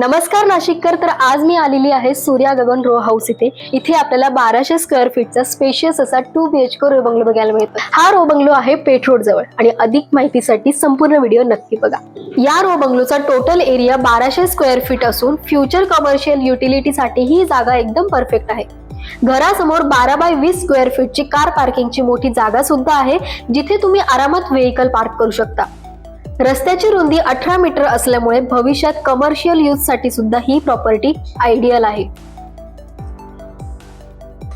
नमस्कार नाशिककर तर आज मी आलेली आहे सूर्या गगन रो हाऊस इथे. इथे आपल्याला बाराशे स्क्वेअर फीटचा स्पेशियस असा two B H K row bungalow बघायला मिळतो. हा रो बंगलो आहे पेठ रोड जवळ आणि अधिक माहितीसाठी संपूर्ण व्हिडिओ नक्की बघा. या रो बंगलोचा टोटल एरिया बाराशे स्क्वेअर फीट असून फ्युचर कमर्शियल युटिलिटीसाठी ही जागा एकदम परफेक्ट आहे. घरासमोर बारा बाय वीस स्क्वेअर फीटची कार पार्किंगची मोठी जागा सुद्धा आहे जिथे तुम्ही आरामात व्हेकल पार्क करू शकता. रस्त्याची रुंदी अठरा मीटर असल्यामुळे भविष्यात कमर्शियल यूजसाठी सुद्धा ही प्रॉपर्टी आयडियल आहे.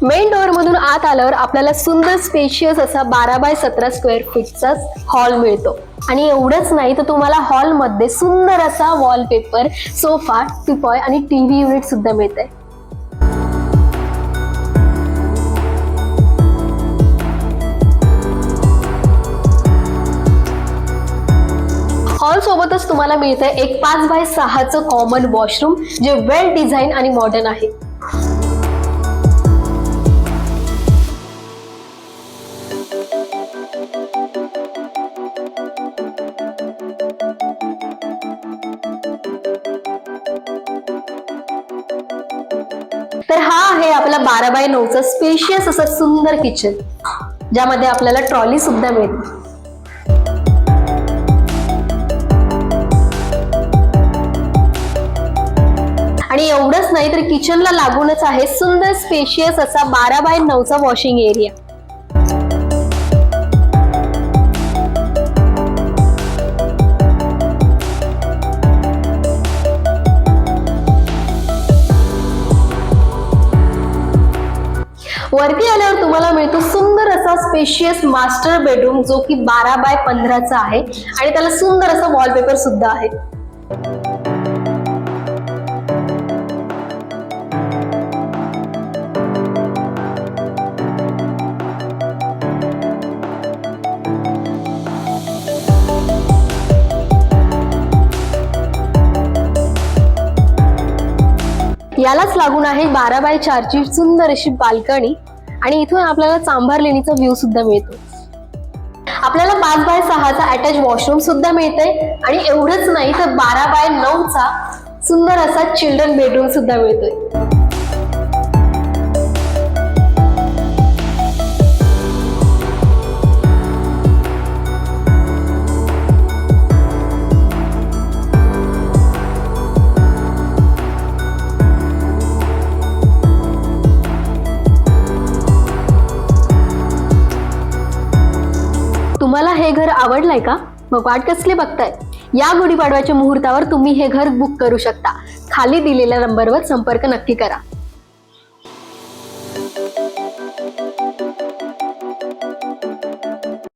मेन डोअर मधून आत आल्यावर आपल्याला सुंदर स्पेशियस असा बारा बाय सतरा स्क्वेअर फीटचा हॉल मिळतो. आणि एवढंच नाही तर तुम्हाला हॉलमध्ये सुंदर असा वॉलपेपर सोफा टिपॉय आणि टीव्ही युनिट सुद्धा मिळते आहे सोबतच तुम्हाला मिळतंय एक पाच बाय सहाचं कॉमन वॉशरूम जे वेल डिझाईन आणि मॉडर्न आहे. तर हा आहे आपला बारा बाय नऊचं स्पेशियस असं सुंदर किचन ज्यामध्ये आपल्याला ट्रॉली सुद्धा मिळते. नाही तर किचनला लागूनच आहे सुंदर स्पेशियस असा बारा बाय नऊचा वॉशिंग एरिया वरती आल्यावर तुम्हाला मिळतो सुंदर असा स्पेशियस मास्टर बेडरूम जो की बारा बाय पंधराचा आहे. आणि त्याला सुंदर असा वॉलपेपर सुद्धा आहे. यालाच लागून आहे बारा बाय चारची सुंदर अशी बाल्कनी आणि इथून आपल्याला चांभार लेणीचा व्ह्यू सुद्धा मिळतो. आपल्याला पाच बाय सहाचा अटॅच वॉशरूम सुद्धा मिळतंय आणि एवढंच नाही तर बारा बाय नऊचा सुंदर असा चिल्ड्रन बेडरूम सुद्धा मिळतोय. तुम्हाला हे घर आवडलंय का? मग वाट कसली बघताय? या गुढीपाडव्याच्या मुहूर्तावर तुम्ही हे घर बुक करू शकता. खाली दिलेल्या नंबरवर संपर्क नक्की करा.